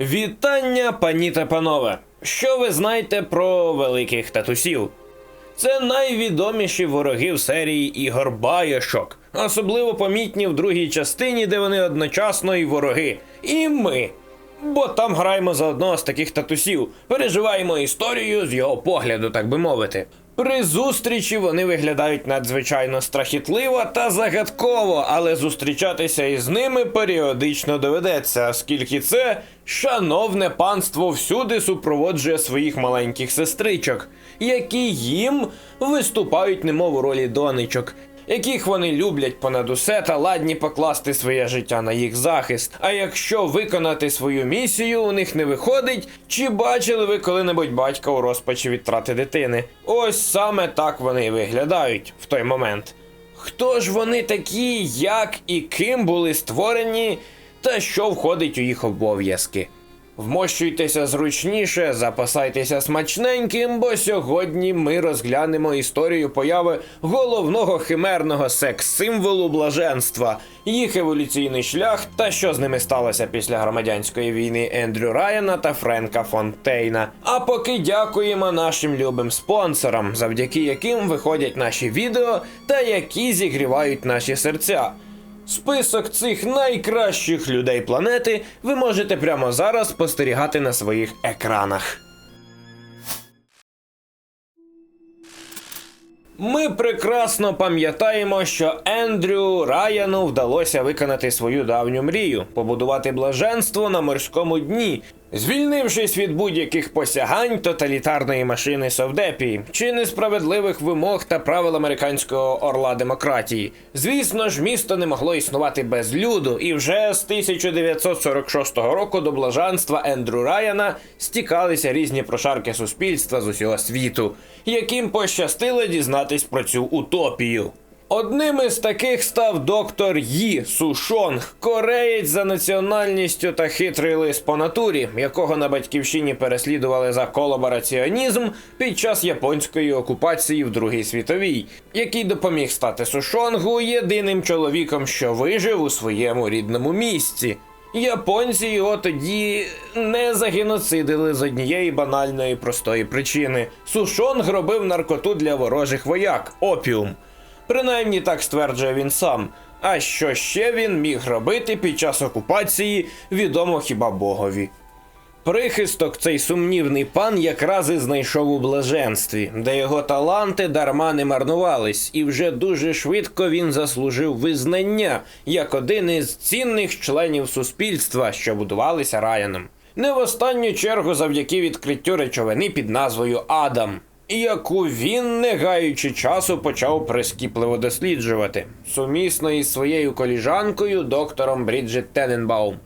Вітання, пані та панове! Що ви знаєте про великих татусів? Це найвідоміші вороги в серії ігор Байошок, особливо помітні в другій частині, де вони одночасно і вороги, і ми. Бо там граємо за одного з таких татусів, переживаємо історію з його погляду, так би мовити. При зустрічі вони виглядають надзвичайно страхітливо та загадково, але зустрічатися із ними періодично доведеться, оскільки це шановне панство всюди супроводжує своїх маленьких сестричок, які їм виступають немов у ролі донечок, яких вони люблять понад усе та ладні покласти своє життя на їх захист. А якщо виконати свою місію у них не виходить, чи бачили ви коли-небудь батька у розпачі від дитини? Ось саме так вони і виглядають в той момент. Хто ж вони такі, як і ким були створені, та що входить у їх обов'язки? Вмощуйтеся зручніше, запасайтеся смачненьким, бо сьогодні ми розглянемо історію появи головного химерного секс-символу блаженства, їх еволюційний шлях та що з ними сталося після громадянської війни Ендрю Райана та Френка Фонтейна. А поки дякуємо нашим любим спонсорам, завдяки яким виходять наші відео та які зігрівають наші серця. Список цих найкращих людей планети ви можете прямо зараз спостерігати на своїх екранах. Ми прекрасно пам'ятаємо, що Ендрю Раяну вдалося виконати свою давню мрію побудувати блаженство на морському дні, звільнившись від будь-яких посягань тоталітарної машини Совдепії чи несправедливих вимог та правил американського орла демократії. Звісно ж, місто не могло існувати без люду, і вже з 1946 року до блаженства Ендрю Раяна стікалися різні прошарки суспільства з усього світу, яким пощастило дізнатись про цю утопію. Одним із таких став доктор Ї Сушонг, кореєць за національністю та хитрий лис по натурі, якого на батьківщині переслідували за колабораціонізм під час японської окупації в Другій світовій, який допоміг стати Сушонгу єдиним чоловіком, що вижив у своєму рідному місці. Японці його тоді не загеноцидили з однієї банальної простої причини. Сушонг робив наркоту для ворожих вояк опіум. Принаймні так стверджує він сам. А що ще він міг робити під час окупації, відомо хіба Богові. Прихисток цей сумнівний пан якраз і знайшов у блаженстві, де його таланти дарма не марнувались, і вже дуже швидко він заслужив визнання як один із цінних членів суспільства, що будувалися Раяном. Не в останню чергу завдяки відкриттю речовини під назвою Адам, яку він, не гаючи часу, почав прискіпливо досліджувати, сумісно із своєю коліжанкою, доктором Бріджит Тененбаум.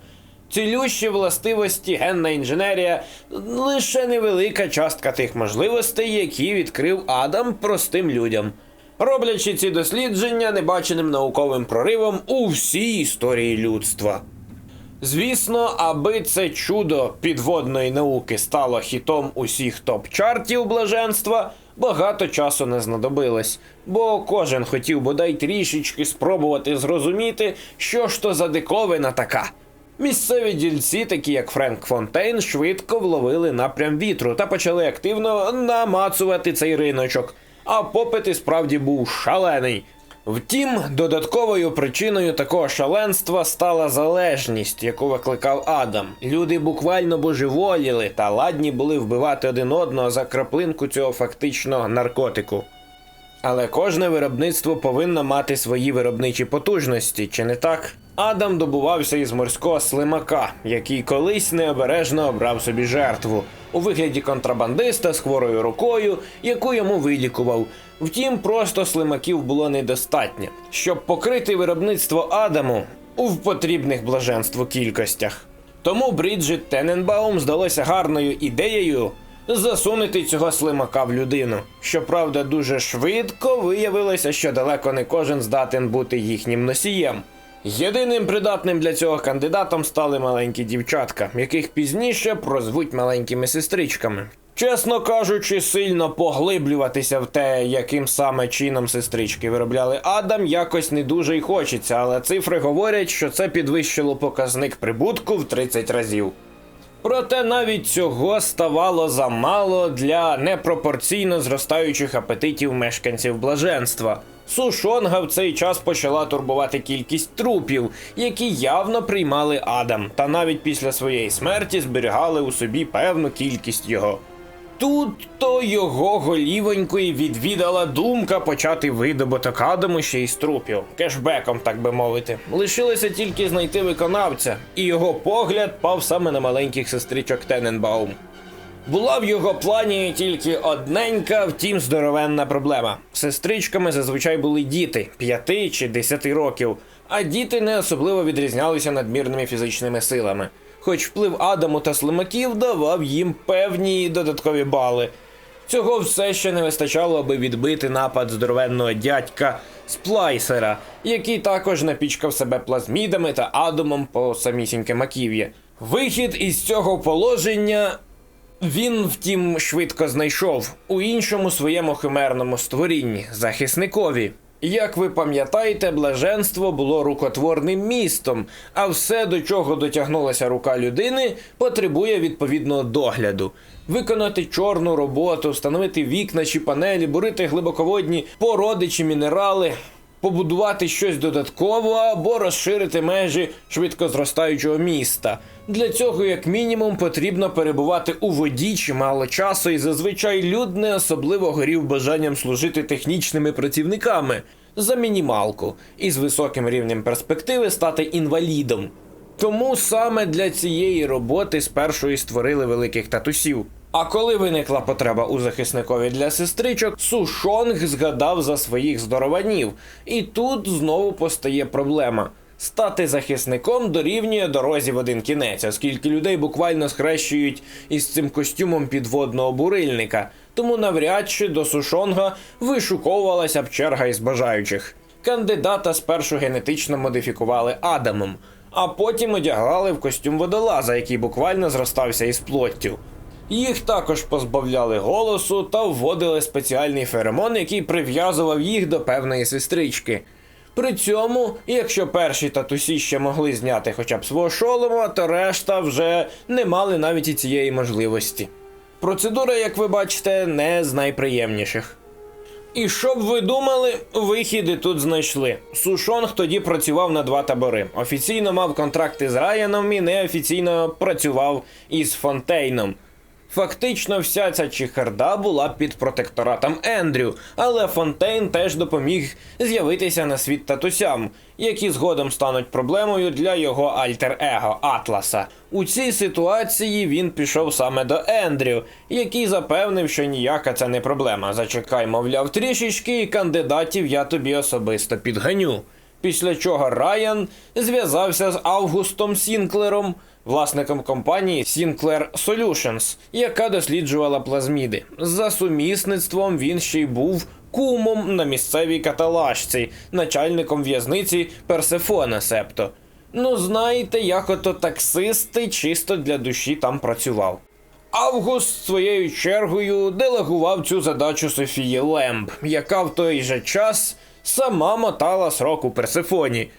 Цілющі властивості, генна інженерія лише невелика частка тих можливостей, які відкрив Адам простим людям, роблячи ці дослідження небаченим науковим проривом у всій історії людства. Звісно, аби це чудо підводної науки стало хітом усіх топ-чартів блаженства, багато часу не знадобилось, бо кожен хотів бодай трішечки спробувати зрозуміти, що ж то за диковина така. Місцеві дільці, такі як Френк Фонтейн, швидко вловили напрям вітру та почали активно намацувати цей риночок. А попит і справді був шалений. Втім, додатковою причиною такого шаленства стала залежність, яку викликав Адам. Люди буквально божеволіли та ладні були вбивати один одного за краплинку цього фактично наркотику. Але кожне виробництво повинно мати свої виробничі потужності, чи не так? Адам добувався із морського слимака, який колись необережно обрав собі жертву у вигляді контрабандиста з хворою рукою, яку йому вилікував. Втім, просто слимаків було недостатньо, щоб покрити виробництво Адаму у потрібних блаженству кількостях. Тому Бріджит Тененбаум здалося гарною ідеєю засунути цього слимака в людину. Щоправда, дуже швидко виявилося, що далеко не кожен здатен бути їхнім носієм. Єдиним придатним для цього кандидатом стали маленькі дівчатка, яких пізніше прозвуть маленькими сестричками. Чесно кажучи, сильно поглиблюватися в те, яким саме чином сестрички виробляли Адам, якось не дуже й хочеться, але цифри говорять, що це підвищило показник прибутку в 30 разів. Проте навіть цього ставало замало для непропорційно зростаючих апетитів мешканців блаженства. Сушонга в цей час почала турбувати кількість трупів, які явно приймали Адам, та навіть після своєї смерті зберігали у собі певну кількість його. Тут то його голівонької відвідала думка почати видобуток Адаму ще із трупів, кешбеком, так би мовити. Лишилося тільки знайти виконавця, і його погляд пав саме на маленьких сестричок Тененбаум. Була в його плані тільки одненька, втім здоровенна проблема. Сестричками зазвичай були діти 5 чи 10 років, а діти не особливо відрізнялися надмірними фізичними силами. Хоч вплив Адаму та слимаків давав їм певні додаткові бали. Цього все ще не вистачало, аби відбити напад здоровенного дядька Сплайсера, який також напічкав себе плазмідами та адомом по самісіньке маків'я. Вихід із цього положення він, втім, швидко знайшов у іншому своєму химерному створінні захисникові. Як ви пам'ятаєте, блаженство було рукотворним містом, а все, до чого дотягнулася рука людини, потребує відповідного догляду. Виконати чорну роботу, встановити вікна чи панелі, бурити глибоководні породи чи мінерали, побудувати щось додатково або розширити межі швидко зростаючого міста. Для цього, як мінімум, потрібно перебувати у воді чимало часу, і зазвичай люд не особливо горів бажанням служити технічними працівниками за мінімалку і з високим рівнем перспективи стати інвалідом. Тому саме для цієї роботи спершу і створили великих татусів. А коли виникла потреба у захисникові для сестричок, Сушонг згадав за своїх здорованів. І тут знову постає проблема. Стати захисником дорівнює дорозі в один кінець, оскільки людей буквально схрещують із цим костюмом підводного бурильника. Тому навряд чи до Сушонга вишуковувалася б черга із бажаючих. Кандидата спершу генетично модифікували Адамом, а потім одягали в костюм водолаза, який буквально зростався із плоттю. Їх також позбавляли голосу та вводили спеціальний феромон, який прив'язував їх до певної сестрички. При цьому, якщо перші татусі ще могли зняти хоча б свого шолома, то решта вже не мали навіть і цієї можливості. Процедура, як ви бачите, не з найприємніших. І щоб ви думали, вихіди тут знайшли. Сушонг тоді працював на два табори. Офіційно мав контракти з Раяном і неофіційно працював із Фонтейном. Фактично, вся ця чехарда була під протекторатом Ендрю, але Фонтейн теж допоміг з'явитися на світ татусям, які згодом стануть проблемою для його альтер-его Атласа. У цій ситуації він пішов саме до Ендрю, який запевнив, що ніяка це не проблема. Зачекай, мовляв, трішечки, і кандидатів я тобі особисто підганю. Після чого Райан зв'язався з Августом Сінклером, власником компанії Sinclair Solutions, яка досліджувала плазміди. За сумісництвом він ще й був кумом на місцевій каталажці, начальником в'язниці Персефона, себто. Ну, знаєте, як ото таксисти чисто для душі там працював. Август своєю чергою делегував цю задачу Софії Лемб, яка в той же час сама мотала срок у Персефоні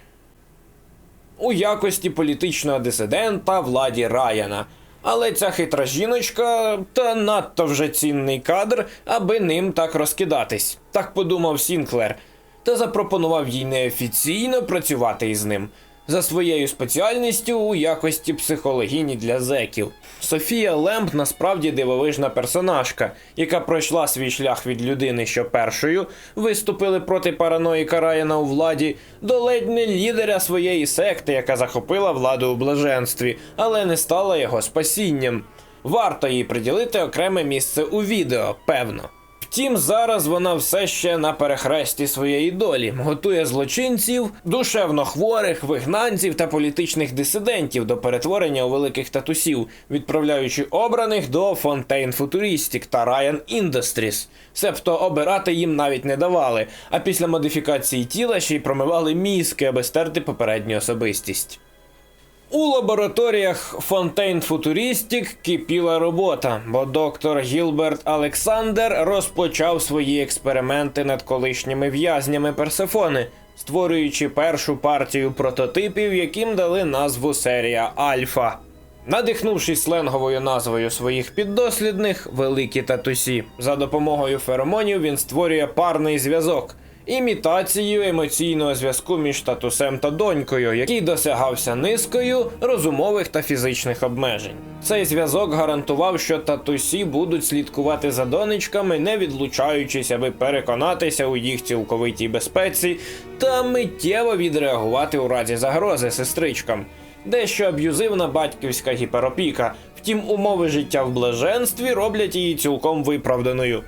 у якості політичного дисидента владі Раяна. Але ця хитра жіночка та надто вже цінний кадр, аби ним так розкидатись. Так подумав Сінклер, та запропонував їй неофіційно працювати із ним за своєю спеціальністю у якості психологіні для зеків. Софія Лемб насправді дивовижна персонажка, яка пройшла свій шлях від людини, що першою виступили проти параноїка Раяна у владі, до ледь не лідера своєї секти, яка захопила владу у блаженстві, але не стала його спасінням. Варто їй приділити окреме місце у відео, певно. Втім, зараз вона все ще на перехресті своєї долі, готує злочинців, душевно хворих, вигнанців та політичних дисидентів до перетворення у великих татусів, відправляючи обраних до Fontaine Futuristic та Ryan Industries. Себто обирати їм навіть не давали, а після модифікації тіла ще й промивали мізки, аби стерти попередню особистість. У лабораторіях Fontaine Futuristic кипіла робота, бо доктор Гілберт Олександр розпочав свої експерименти над колишніми в'язнями Персефони, створюючи першу партію прототипів, яким дали назву серія Альфа. Надихнувшись сленговою назвою своїх піддослідних великі татусі, за допомогою феромонів він створює парний зв'язок, імітацію емоційного зв'язку між татусем та донькою, який досягався низкою розумових та фізичних обмежень. Цей зв'язок гарантував, що татусі будуть слідкувати за донечками, не відлучаючись, аби переконатися у їх цілковитій безпеці та миттєво відреагувати у разі загрози сестричкам. Дещо аб'юзивна батьківська гіперопіка, втім, умови життя в блаженстві роблять її цілком виправданою.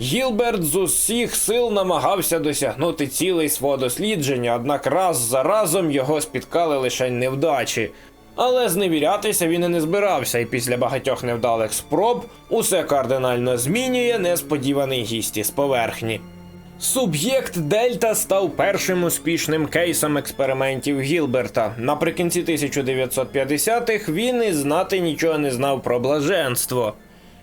Гілберт з усіх сил намагався досягнути цілей свого дослідження, однак раз за разом його спіткали лише невдачі. Але зневірятися він і не збирався, і після багатьох невдалих спроб усе кардинально змінює несподіваний гість із поверхні. Суб'єкт Дельта став першим успішним кейсом експериментів Гілберта. Наприкінці 1950-х він і знати нічого не знав про блаженство.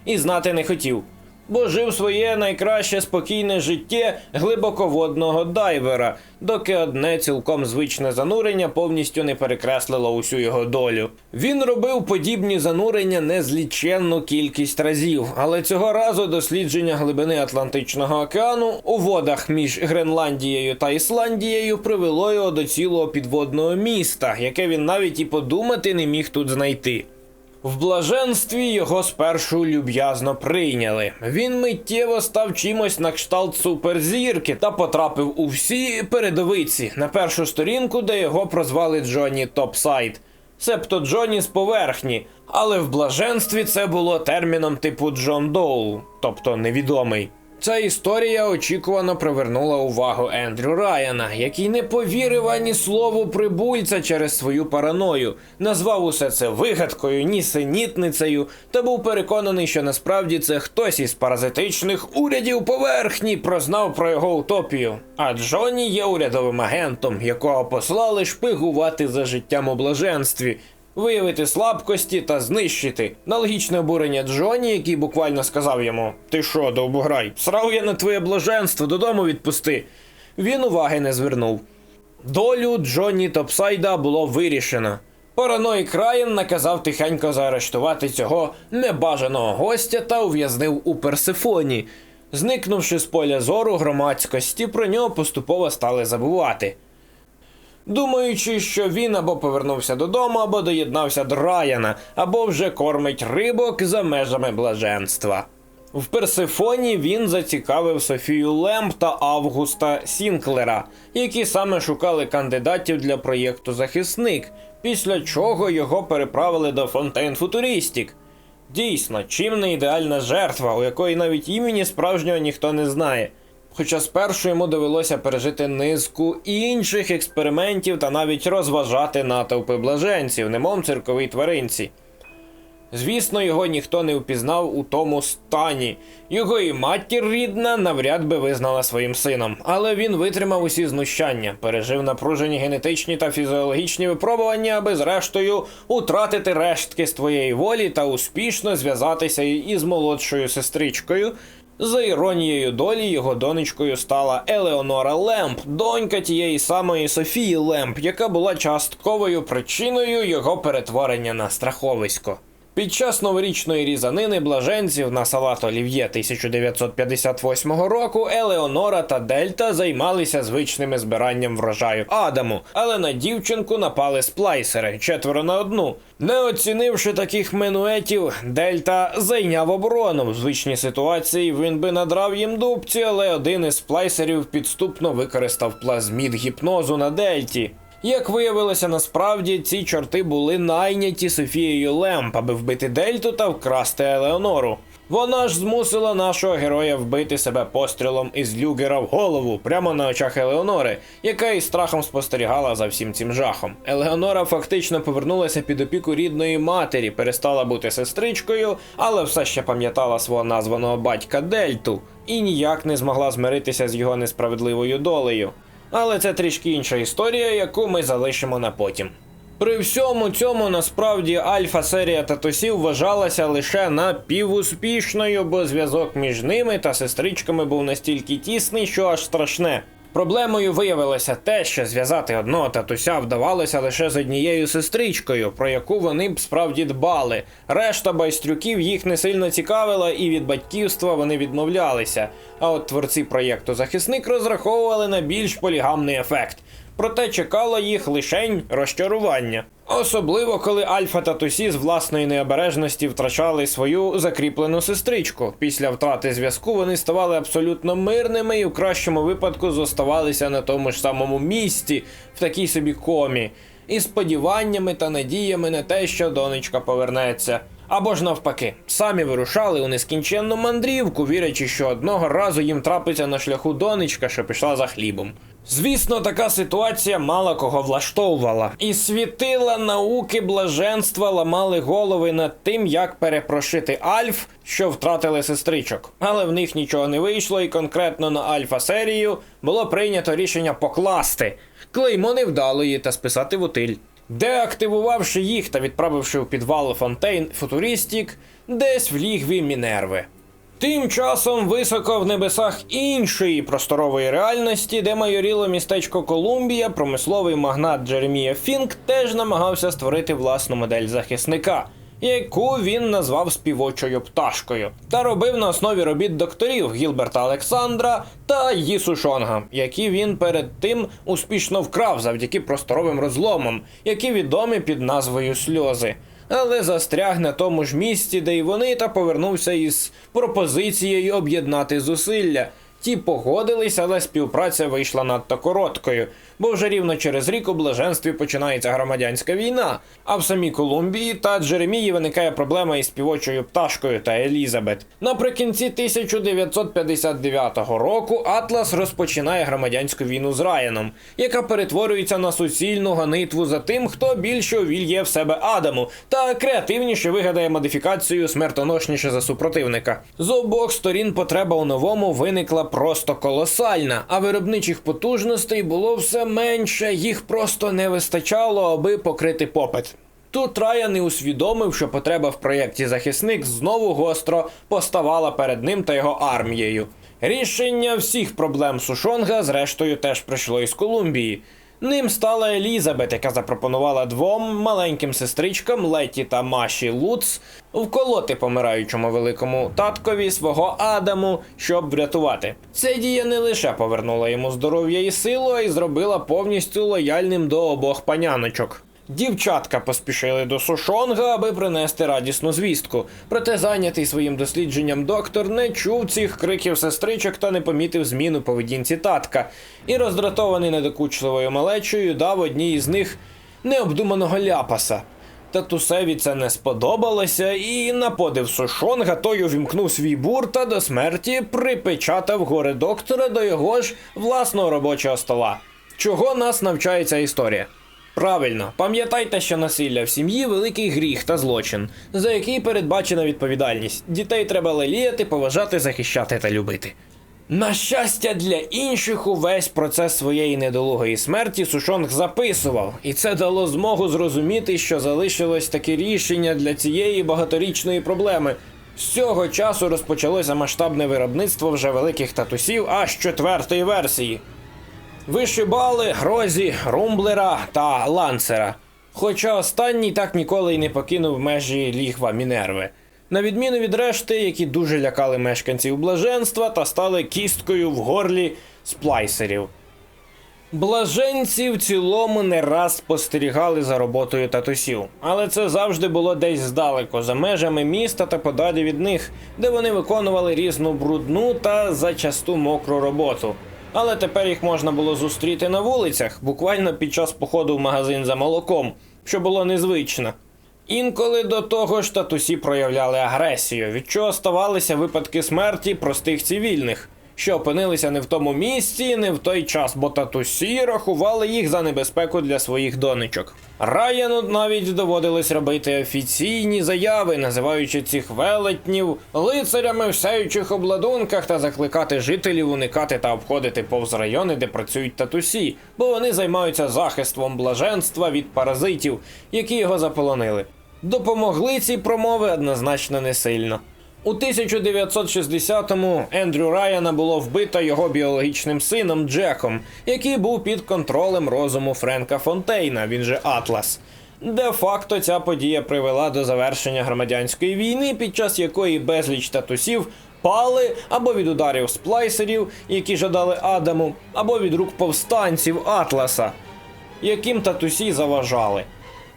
І знати не хотів, бо жив своє найкраще спокійне життя глибоководного дайвера, доки одне цілком звичне занурення повністю не перекреслило усю його долю. Він робив подібні занурення незліченну кількість разів, але цього разу дослідження глибини Атлантичного океану у водах між Гренландією та Ісландією привело його до цілого підводного міста, яке він навіть і подумати не міг тут знайти. В блаженстві його спершу люб'язно прийняли. Він миттєво став чимось на кшталт суперзірки та потрапив у всі передовиці на першу сторінку, де його прозвали Джонні Топсайд. Себто Джонні з поверхні, але в блаженстві це було терміном типу Джон Доу, тобто невідомий. Ця історія очікувано привернула увагу Ендрю Райана, який не повірив ані слову прибульця через свою параною, назвав усе це вигадкою, нісенітницею, та був переконаний, що насправді це хтось із паразитичних урядів поверхні прознав про його утопію. А Джонні є урядовим агентом, якого послали шпигувати за життям у блаженстві виявити слабкості та знищити. На логічне обурення Джоні, який буквально сказав йому: Ти що, довбограй, срав я на твоє блаженство, додому відпусти. Він уваги не звернув. Долю Джонні Топсайда було вирішено. Параноїк Райан наказав тихенько заарештувати цього небажаного гостя та ув'язнив у Персифоні. Зникнувши з поля зору громадськості, про нього поступово стали забувати думаючи, що він або повернувся додому, або доєднався до Раяна, або вже кормить рибок за межами блаженства. В Персифоні він зацікавив Софію Лемп та Августа Сінклера, які саме шукали кандидатів для проєкту Захисник, після чого його переправили до Фонтейн Футурістік. Дійсно, чим не ідеальна жертва, у якої навіть імені справжнього ніхто не знає. Хоча спершу йому довелося пережити низку інших експериментів та навіть розважати натовпи блаженців, немов цирковій тваринці. Звісно, його ніхто не впізнав у тому стані. Його і матір рідна навряд би визнала своїм сином, але він витримав усі знущання, пережив напружені генетичні та фізіологічні випробування, аби зрештою утратити рештки з твоєї волі та успішно зв'язатися із молодшою сестричкою, за іронією долі його донечкою стала Елеонора Лемп, донька тієї самої Софії Лемп, яка була частковою причиною його перетворення на страховисько. Під час новорічної різанини блаженців на салат Олів'є 1958 року Елеонора та Дельта займалися звичними збиранням врожаю Адаму, але на дівчинку напали сплайсери четверо на одну. Не оцінивши таких менуетів, Дельта зайняв оборону. В звичній ситуації він би надрав їм дубці, але один із сплайсерів підступно використав плазмід гіпнозу на Дельті. Як виявилося, насправді ці чорти були найняті Софією Лемп, аби вбити Дельту та вкрасти Елеонору. Вона ж змусила нашого героя вбити себе пострілом із люгера в голову прямо на очах Елеонори, яка із страхом спостерігала за всім цим жахом. Елеонора фактично повернулася під опіку рідної матері, перестала бути сестричкою, але все ще пам'ятала свого названого батька Дельту і ніяк не змогла змиритися з його несправедливою долею. Але це трішки інша історія, яку ми залишимо на потім. При всьому цьому насправді альфа-серія татусів вважалася лише напівуспішною, бо зв'язок між ними та сестричками був настільки тісний, що аж страшне. Проблемою виявилося те, що зв'язати одного татуся вдавалося лише з однією сестричкою, про яку вони б справді дбали. Решта байстрюків їх не сильно цікавила, і від батьківства вони відмовлялися. А от творці проєкту захисник розраховували на більш полігамний ефект. Проте чекало їх лишень розчарування. Особливо коли Альфа та Тусі з власної необережності втрачали свою закріплену сестричку. Після втрати зв'язку вони ставали абсолютно мирними і в кращому випадку зоставалися на тому ж самому місці, в такій собі комі, із сподіваннями та надіями на те, що донечка повернеться. Або ж навпаки, самі вирушали у нескінченну мандрівку, вірячи, що одного разу їм трапиться на шляху донечка, що пішла за хлібом. Звісно, така ситуація мало кого влаштовувала, і світила науки блаженства ламали голови над тим, як перепрошити Альф, що втратили сестричок. Але в них нічого не вийшло, і конкретно на Альфа серію було прийнято рішення покласти клеймо невдалої та списати в утиль. Деактивувавши їх та відправивши в підвал Фонтейн Футурістік, десь в лігві Мінерви. Тим часом високо в небесах іншої просторової реальності, де майоріло містечко Колумбія, промисловий магнат Джеремія Фінк теж намагався створити власну модель захисника, яку він назвав співочою пташкою, та робив на основі робіт докторів Гілберта Олександра та Їсу Шонга, які він перед тим успішно вкрав завдяки просторовим розломам, які відомі під назвою сльози але застряг на тому ж місці, де й вони, та повернувся із пропозицією об'єднати зусилля. Ті погодились, але співпраця вийшла надто короткою, бо вже рівно через рік у блаженстві починається громадянська війна. А в самій Колумбії та Джеремії виникає проблема із співочою пташкою та Елізабет. Наприкінці 1959 року Атлас розпочинає громадянську війну з Раяном, яка перетворюється на суцільну гонитву за тим, хто більше увільє в себе Адаму, та креативніше вигадає модифікацію смертоносніше за супротивника. З обох сторін потреба у новому виникла просто колосальна, а виробничих потужностей було все менше, їх просто не вистачало, аби покрити попит. Тут Райан і усвідомив, що потреба в проєкті захисник знову гостро поставала перед ним та його армією. Рішення всіх проблем Сушонга, зрештою, теж прийшло із Колумбії. Ним стала Елізабет, яка запропонувала двом маленьким сестричкам Леті та Маші Луц вколоти помираючому великому таткові свого Адаму, щоб врятувати. Ця дія не лише повернула йому здоров'я і силу, а й зробила повністю лояльним до обох паняночок. Дівчатка поспішили до Сушонга, аби принести радісну звістку. Проте зайнятий своїм дослідженням доктор не чув цих криків сестричок та не помітив зміну поведінці татка. І роздратований недокучливою малечою дав одній із них необдуманого ляпаса. Татусеві це не сподобалося, і на подив Сушонга той увімкнув свій бур та до смерті припечатав горе доктора до його ж власного робочого стола. Чого нас навчає ця історія? Правильно, пам'ятайте, що насилля в сім'ї великий гріх та злочин, за який передбачена відповідальність. Дітей треба леліяти, поважати, захищати та любити. На щастя, для інших увесь процес своєї недолугої смерті Сушонг записував, і це дало змогу зрозуміти, що залишилось таке рішення для цієї багаторічної проблеми. З цього часу розпочалося масштабне виробництво вже великих татусів аж четвертої версії. Вишибали Грозі, Румблера та Ланцера. Хоча останній так ніколи й не покинув межі лігва Мінерви. На відміну від решти, які дуже лякали мешканців блаженства та стали кісткою в горлі сплайсерів. Блаженці в цілому не раз спостерігали за роботою татусів, але це завжди було десь здалеку, за межами міста та подалі від них, де вони виконували різну брудну та зачасту мокру роботу. Але тепер їх можна було зустріти на вулицях, буквально під час походу в магазин за молоком, що було незвично. Інколи до того ж татусі проявляли агресію, від чого ставалися випадки смерті простих цивільних, що опинилися не в тому місці, не в той час, бо татусі рахували їх за небезпеку для своїх донечок. Раяну навіть доводилось робити офіційні заяви, називаючи цих велетнів лицарями в сяючих обладунках та закликати жителів уникати та обходити повз райони, де працюють татусі, бо вони займаються захистом блаженства від паразитів, які його заполонили. Допомогли ці промови однозначно не сильно. У 1960-му Ендрю Райана було вбито його біологічним сином Джеком, який був під контролем розуму Френка Фонтейна, він же Атлас. Де-факто ця подія привела до завершення громадянської війни, під час якої безліч татусів пали або від ударів сплайсерів, які жадали Адаму, або від рук повстанців Атласа, яким татусі заважали.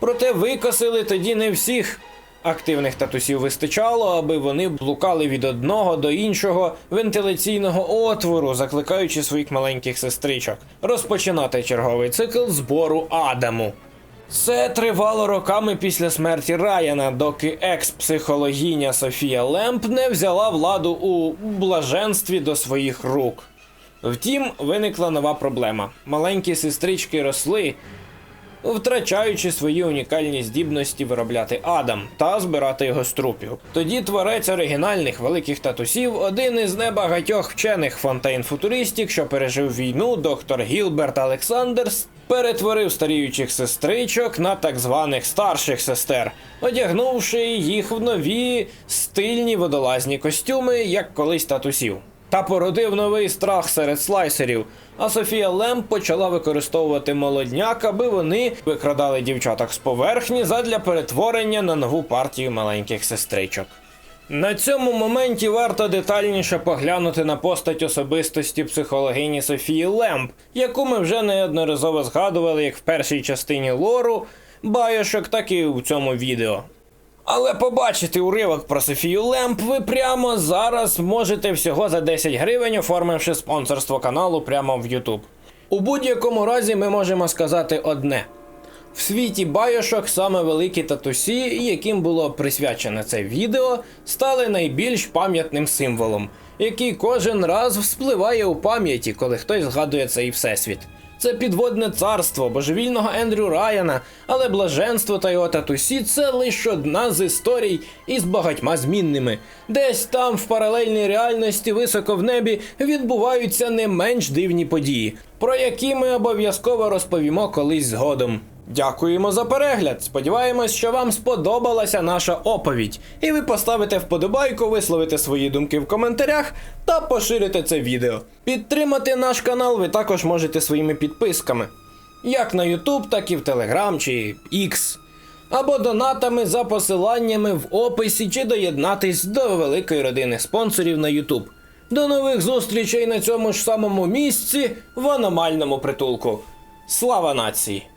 Проте викосили тоді не всіх. Активних татусів вистачало, аби вони блукали від одного до іншого вентиляційного отвору, закликаючи своїх маленьких сестричок розпочинати черговий цикл збору Адаму. Це тривало роками після смерті Райана, доки екс-психологіня Софія Лемп не взяла владу у блаженстві до своїх рук. Втім, виникла нова проблема. Маленькі сестрички росли, втрачаючи свої унікальні здібності виробляти Адам та збирати його з трупів. Тоді творець оригінальних великих татусів, один із небагатьох вчених фонтейн-футуристів, що пережив війну, доктор Гілберт Олександерс, перетворив старіючих сестричок на так званих старших сестер, одягнувши їх в нові стильні водолазні костюми, як колись татусів та породив новий страх серед слайсерів. А Софія Лемп почала використовувати молодняк, аби вони викрадали дівчаток з поверхні задля перетворення на нову партію маленьких сестричок. На цьому моменті варто детальніше поглянути на постать особистості психологині Софії Лемп, яку ми вже неодноразово згадували як в першій частині лору Байошок, так і у цьому відео. Але побачити уривок про Софію Лемп ви прямо зараз можете всього за 10 гривень, оформивши спонсорство каналу прямо в YouTube. У будь-якому разі ми можемо сказати одне. В світі байошок саме великі татусі, яким було присвячене це відео, стали найбільш пам'ятним символом, який кожен раз вспливає у пам'яті, коли хтось згадує цей всесвіт. Це підводне царство божевільного Ендрю Райана, але блаженство та його татусі це лише одна з історій із багатьма змінними. Десь там, в паралельній реальності, високо в небі, відбуваються не менш дивні події, про які ми обов'язково розповімо колись згодом. Дякуємо за перегляд. Сподіваємось, що вам сподобалася наша оповідь, і ви поставите вподобайку, висловите свої думки в коментарях та поширите це відео. Підтримати наш канал ви також можете своїми підписками, як на YouTube, так і в Telegram чи X. Або донатами за посиланнями в описі чи доєднатись до великої родини спонсорів на YouTube. До нових зустрічей на цьому ж самому місці в аномальному притулку. Слава нації!